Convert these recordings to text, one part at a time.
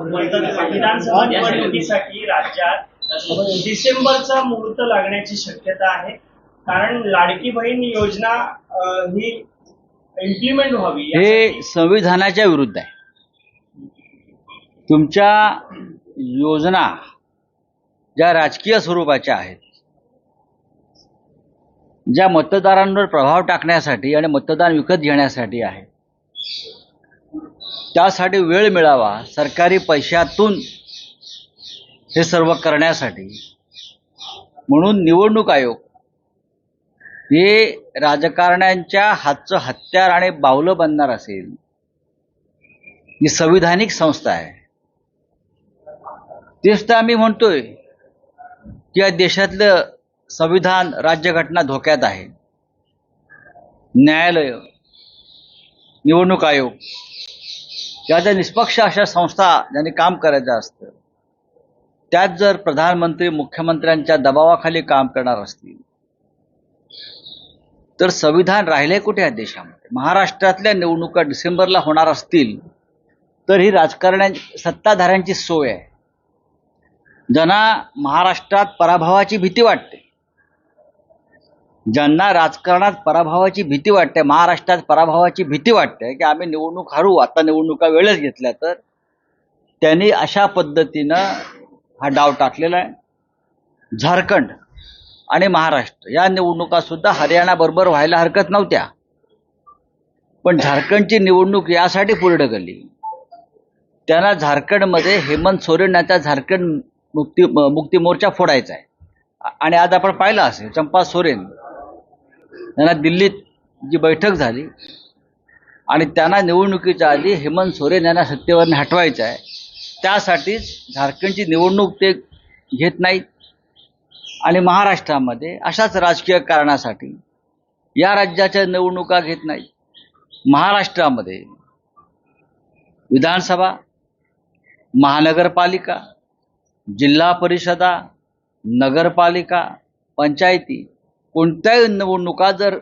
विधानसभा निवडणुकीसाठी राज्यात डिसेंबरचा मुहूर्त लागण्याची शक्यता आहे. कारण लाडकी बहीण योजना ही इम्प्लिमेंट व्हावी हे संविधानाच्या विरुद्ध आहे. तुमच्या योजना ज्या राजकीय स्वरूपाच्या आहेत ज्या मतदारांवर प्रभाव टाकण्यासाठी आणि मतदान विकत घेण्यासाठी आहे त्यासाठी वेळ मिळावा सरकारी पैशातून हे सर्व करण्यासाठी. म्हणून निवडणूक आयोग हे राजकारण्यांच्या हातचं हत्यार आणि बावलं बनणार असेल ही संविधानिक संस्था आहे. तेच तर आम्ही म्हणतोय की या देशातलं संविधान राज्यघटना धोक्यात आहे. न्यायालय निवडणूक आयोग किंवा ज्या निष्पक्ष अशा संस्था ज्यांनी काम करायचं असतं त्यात जर प्रधानमंत्री मुख्यमंत्र्यांच्या दबावाखाली काम करणार असतील तर संविधान राहिले कुठे या देशामध्ये? महाराष्ट्रातल्या निवडणुका डिसेंबरला होणार असतील तर ही राजकारण्या सत्ताधाऱ्यांची सोय आहे. ज्यांना महाराष्ट्रात पराभवाची भीती वाटते. ज्यांना राजकारणात पराभवाची भीती वाटते महाराष्ट्रात पराभवाची भीती वाटते की आम्ही निवडणूक हरू आता निवडणुका वेळच घेतल्या तर त्यांनी अशा पद्धतीनं हा डाव टाकलेला आहे. झारखंड आणि महाराष्ट्र या निवडणुका सुद्धा हरियाणाबरोबर व्हायला हरकत नव्हत्या. पण झारखंडची निवडणूक यासाठी पुढे ढकलली. त्यांना झारखंडमध्ये हेमंत सोरेन यांचा झारखंड मुक्ती मुक्ती मोर्चा फोडायचा आहे. आणि आज आपण पाहिलं असेल चंपा सोरेन त्यांना दिल्लीत जी बैठक झाली आणि त्यांना निवडणुकीच्या आधी हेमंत सोरेन यांना सत्तेवरून हटवायचं आहे. त्यासाठीच झारखंडची निवडणूक ते घेत नाहीत. आणि महाराष्ट्रामध्ये अशाच राजकीय कारणासाठी या राज्याच्या निवडणुका घेत नाहीत. महाराष्ट्रामध्ये विधानसभा महानगरपालिका जिल्हा परिषदा नगरपालिका पंचायती कोणत्याही निवडणुका जर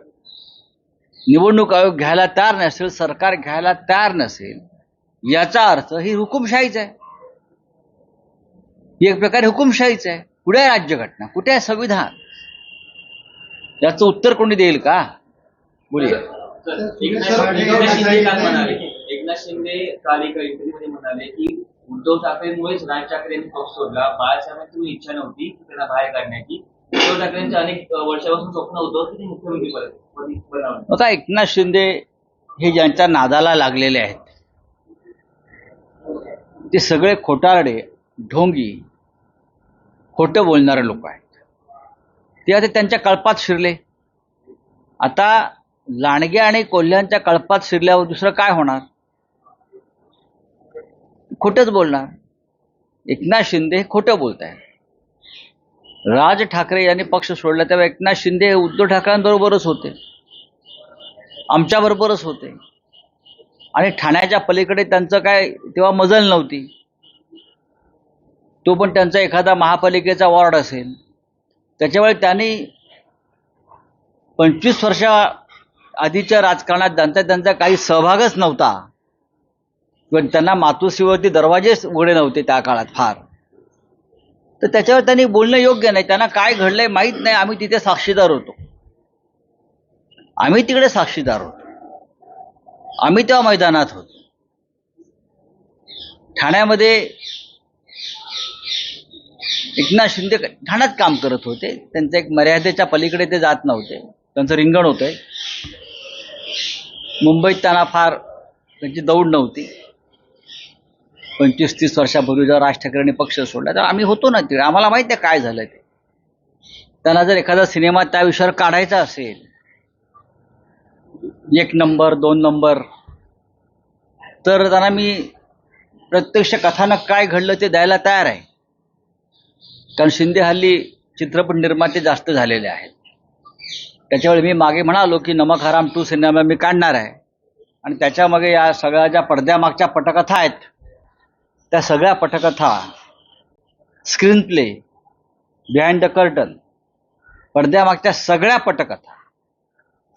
निवडणूक आयोग घ्यायला तयार नसेल सरकार घ्यायला तयार नसेल याचा अर्थ ही हुकुमशाहीच आहे. ही एक प्रकारे हुकुमशाहीच आहे. कुठे आहे राज्यघटना कुठे आहे संविधान? याचं उत्तर कोणी देईल का? बोलूया. एकनाथ शिंदे काल म्हणाले. एकनाथ शिंदे काल एका इंटरव्ह्यूमध्ये म्हणाले की उद्धव ठाकरेंमुळेच राज ठाकरे यांनी पक्ष सोडला. बाळासाहेबांची इच्छा नव्हती की त्यांना बाहेर काढण्याची. उद्धव ठाकरेंचे अनेक वर्षापासून स्वप्न होतं की ते मुख्यमंत्री पद- आता एकनाथ शिंदे हे ज्यांच्या नादाला लागलेले आहेत ते सगळे खोटारडे ढोंगी खोटं बोलणारे लोक आहेत. ते आता त्यांच्या कळपात शिरले. आता लांडगे आणि कोल्ह्यांच्या कळपात शिरल्यावर दुसरं काय होणार? खोटंच बोलणार. एकनाथ शिंदे हे खोटं बोलत आहेत राज ठाकरे यांनी पक्ष सोडला तेव्हा एकनाथ शिंदे हे उद्धव ठाकरेंबरोबरच होते. आमच्याबरोबरच होते. आणि ठाण्याच्या पलीकडे त्यांचं काय तेव्हा मजल नव्हती. तो पण त्यांचा एखादा महापालिकेचा वॉर्ड असेल. त्याच्यामुळे त्यांनी पंचवीस वर्षा आधीच्या राजकारणात त्यांचा त्यांचा काही सहभागच नव्हता. किंवा त्यांना मातोश्रीवरती दरवाजेच उघडे नव्हते त्या काळात फार. तर त्याच्यावर त्यांनी बोलणं योग्य नाही. त्यांना काय घडलंय माहीत नाही. आम्ही तिथे साक्षीदार होतो. आम्ही तिकडे साक्षीदार होतो. आम्ही तेव्हा मैदानात होतो. ठाण्यामध्ये एकनाथ शिंदे ठाण्यात काम करत होते. त्यांचं एक मर्यादेच्या पलीकडे ते जात नव्हते. त्यांचं रिंगण होतंय. मुंबईत त्यांना फार त्यांची दौड नव्हती. पंचवीस तीस वर्षापूर्वी जेव्हा राज ठाकरेंनी पक्ष सोडला तर आम्ही होतो ना तिकडे. आम्हाला माहिती आहे काय झालं ते. त्यांना जर एखादा सिनेमा त्या विषयावर काढायचा असेल एक नंबर दोन नंबर तर त्यांना मी प्रत्यक्ष कथानक काय घडलं ते द्यायला तयार आहे. कारण शिंदे हल्ली चित्रपट निर्माते जास्त झालेले आहेत. त्याच्यावेळी मी मागे म्हणालो की नमक हराम टू सिनेमा मी काढणार आहे. आणि त्याच्यामागे या सगळ्या ज्या पडद्यामागच्या पटकथा आहेत त्या सगळ्या पटकथा screenplay behind the curtain पडद्यामागच्या सगळ्या पटकथा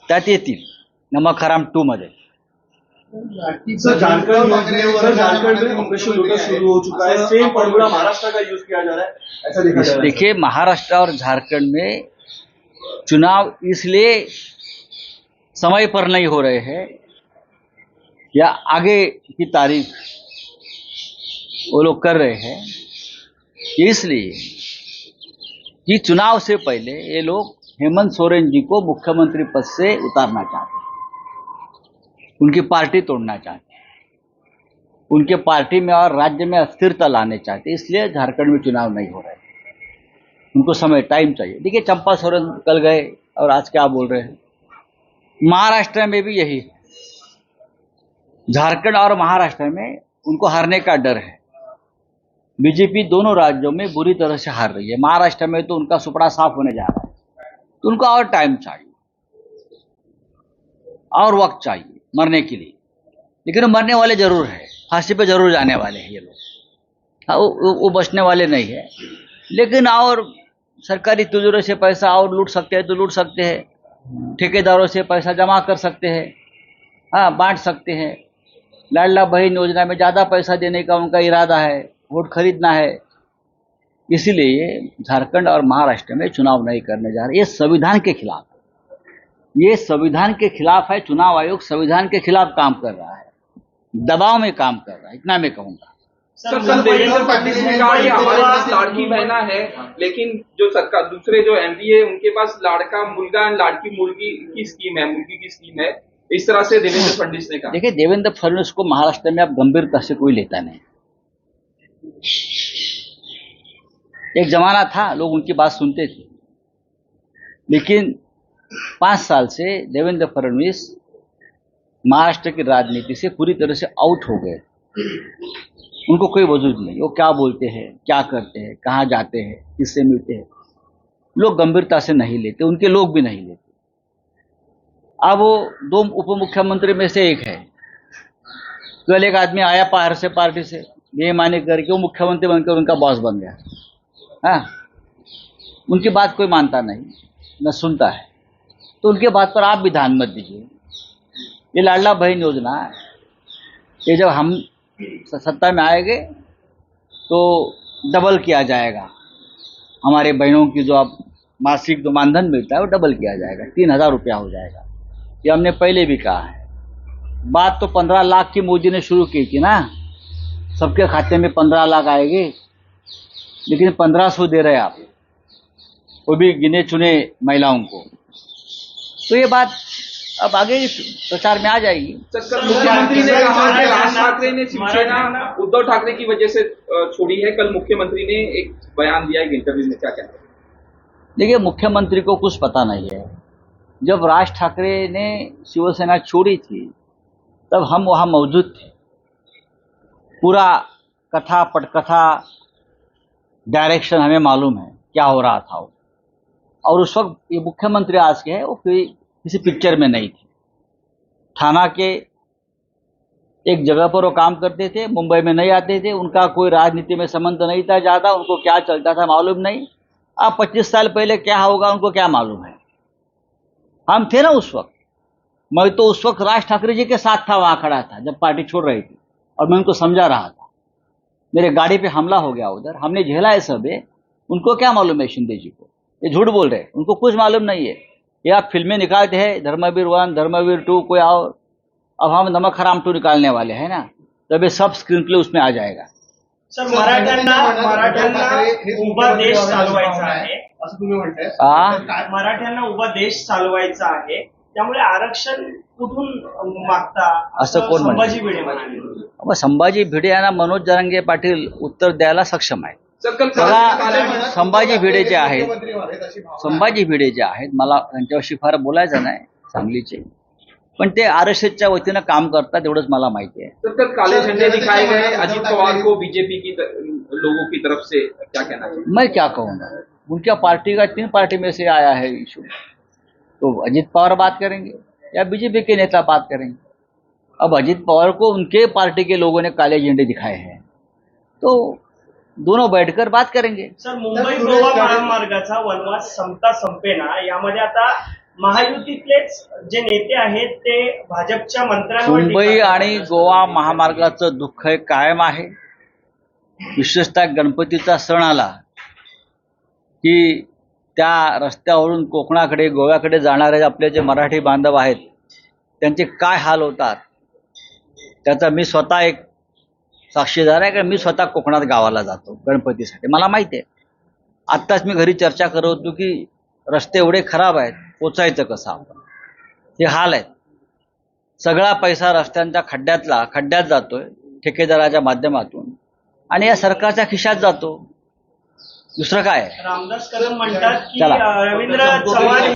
त्यात येतील नमक हराम टू मध्ये. सर झारखंड में ऑपरेशन लोटस शुरू हो चुका है सेम फॉर्मूला महाराष्ट्र का यूज किया जा रहा है ऐसा देखा जा रहा है देखिए महाराष्ट्र और झारखंड में चुनाव इसलिए समय पर नहीं हो रहे हैं. या आगे की तारीख वो लोग कर रहे हैं। इसलिए कि चुनाव से पहले ये लोग हेमंत सोरेन जी को मुख्यमंत्री पद से उतारना चाहते हैं। उनकी पार्टी तोड़ना चाहते हैं। उनके पार्टी में और राज्य में अस्थिरता लाने चाहते हैं। इसलिए झारखंड में चुनाव नहीं हो रहे। उनको समय टाइम चाहिए। देखिए, चंपा सोरेन कल गए और आज क्या बोल रहे हैं? महाराष्ट्र में भी यही झारखंड और महाराष्ट्र में उनको हारने का डर है। बीजेपी दोनों राज्यों में बुरी तरह से हार रही है। महाराष्ट्र में तो उनका सुपड़ा साफ़ होने जा रहा है। तो उनको और टाइम चाहिए। और वक्त चाहिए मरने के लिए। लेकिन मरने वाले ज़रूर है। फांसी पे ज़रूर जाने वाले हैं ये लोग। हाँ वो, वो बचने वाले नहीं है। लेकिन और सरकारी तिजोरी से पैसा और लूट सकते हैं तो लूट सकते हैं। ठेकेदारों से पैसा जमा कर सकते हैं। हाँ बांट सकते हैं। लाडला बहन योजना में ज़्यादा पैसा देने का उनका इरादा है। वोट खरीदना है। इसीलिए झारखंड और महाराष्ट्र में चुनाव नहीं करने जा रहे। ये संविधान के खिलाफ ये संविधान के खिलाफ है चुनाव आयोग संविधान के खिलाफ काम कर रहा है। दबाव में काम कर रहा है इतना मैं कहूँगा। सर देवेंद्र फडणवीस ने कहा कि हमारे लाड़की बहना है लेकिन जो सरकार दूसरे जो एमपी है उनके पास लाड़का मुलगा और लाड़की मुर्गी की स्कीम है मुर्गी की स्कीम है। इस तरह से देवेंद्र फडणवीस ने कहा। देखिए देवेंद्र फडणवीस को महाराष्ट्र में अब गंभीरता से कोई लेता नहीं। एक जमाना था, लोग उनकी बात सुनते थे। लेकिन पाँच साल से देवेंद्र फडणवीस महाराष्ट्र की राजनीति से पूरी तरह से आउट हो गए। उनको कोई वजूद नहीं, वो क्या बोलते हैं, क्या करते हैं, कहाँ जाते हैं, किससे मिलते हैं। लोग गंभीरता से नहीं लेते, उनके लोग भी नहीं लेते। अब वो दो उप मुख्यमंत्री में से एक है। कल एक आदमी आया बाहर से, पार्टी से। बेईमानी करके वो मुख्यमंत्री बनकर उनका बॉस बन गया। हाँ? उनकी बात कोई मानता नहीं, न सुनता है। तो उनके बात पर आप भी ध्यान मत दीजिए। ये लाडला बहन योजना, ये जब हम सत्ता में आएँगे तो डबल किया जाएगा। हमारे बहनों की जो आप मासिक जो मानधन मिलता है, वो डबल किया जाएगा। तीन हज़ार रुपया हो जाएगा। ये हमने पहले भी कहा है। बात तो पंद्रह लाख की मोदी ने शुरू की थी ना। सबके खाते में पंद्रह लाख आएँगे लेकिन पंद्रह सौ दे रहे आप। वो भी गिने चुने महिलाओं को। तो ये बात अब आगे प्रचार में आ जाएगी। मुख्यमंत्री ने कहा कि राज ठाकरे ने शिवसेना उद्धव ठाकरे की वजह से छोड़ी है। कल मुख्यमंत्री ने एक बयान दिया एक इंटरव्यू में क्या कहना है? देखिए मुख्यमंत्री को कुछ पता नहीं है। जब राज ठाकरे ने शिवसेना छोड़ी थी तब हम वहाँ मौजूद थे। पूरा कथा पटकथा डायरेक्शन हमें मालूम है, क्या हो रहा था वो। और उस वक्त ये मुख्यमंत्री आज के है, वो कोई किसी पिक्चर में नहीं थे। थाना के एक जगह पर वो काम करते थे, मुंबई में नहीं आते थे, उनका कोई राजनीति में संबंध नहीं था ज़्यादा, उनको क्या चलता था मालूम नहीं। अब पच्चीस साल पहले क्या होगा, उनको क्या मालूम है। हम थे ना उस वक्त, मैं तो उस वक्त राज ठाकरे जी के साथ था, वहाँ खड़ा था, जब पार्टी छोड़ रही थी। और मैं उनको समझा रहा था। मेरे गाड़ी पे हमला हो गया उधर। हमने झेला है सब। उनको क्या मालूम है शिंदे जी को? ये झूठ बोल रहे हैं। उनको कुछ मालूम नहीं है। ये आप फिल्में निकालते हैं धर्मवीर वन धर्मवीर टू कोई और। अब हम नमक हराम टू निकालने वाले हैं ना? तब ये सब स्क्रीन प्ले उसमें आ जाएगा। सर मराठ्यांना मराठ्यांना उभा देश चालवायचा आहे. असं तुम्ही म्हणताय? मराठ्यांना उभा देश चालवायचा आहे. त्यामुळे आरक्षण कुठून मागता? असं कोण? संभाजी भिडे म्हणाले. संभाजी भिडे यांना मनोज जरांगे पाटील उत्तर द्यायला सक्षम आहे काले- संभाजी भिडे जे आहेत. संभाजी भिडे जे आहेत मला त्यांच्याविषयी फार बोलायचं नाही सांगलीचे. पण ते आर एस एसच्या वतीनं काम करतात एवढंच मला माहिती आहे. सर कल झंडे दिखाए गए अजीत पवार को बीजेपी की लोगों की तरफ से क्या कहना चाहिए? मैं क्या कहूँगा? उनका पार्टी का तीन पार्टी में से आया है इशू तो अजीत पवार बात करेंगे या बीजेपी के नेता बात करेंगे। अब अजीत पवार को उनके पार्टी के लोगों ने काले झंडे दिखाए हैं। तो दोनों बैठकर बात करेंगे। सर मुंबई गोवा महामार्गाचा वनवास संपता संपेना यामध्ये आता महायुतीतलेच जे नेते आहेत ते भाजपच्या मंत्र्यांवर मुंबई टीका आणि करतात. गोवा महामार्गाचं दुःख हे कायम आहे. विशेषतः गणपतीचा सण आला की त्या रस्त्यावरून कोकणाकडे गोव्याकडे जाणारे आपले जे मराठी बांधव आहेत त्यांचे काय हाल होतात? त्याचा मी स्वतः एक साक्षीदार आहे कारण मी स्वतः कोकणात गावाला जातो गणपतीसाठी. मला माहिती आहे. आत्ताच मी घरी चर्चा करत होतो की रस्ते एवढे खराब आहेत पोचायचं कसं आपण? हे हाल आहेत. सगळा पैसा रस्त्यांच्या खड्ड्यातला खड्ड्यात जातोय ठेकेदाराच्या माध्यमातून. आणि या सरकारच्या खिशात जातो. दुसरं काय? रामदास कदम म्हणतात की चला. रवींद्र चव्हाण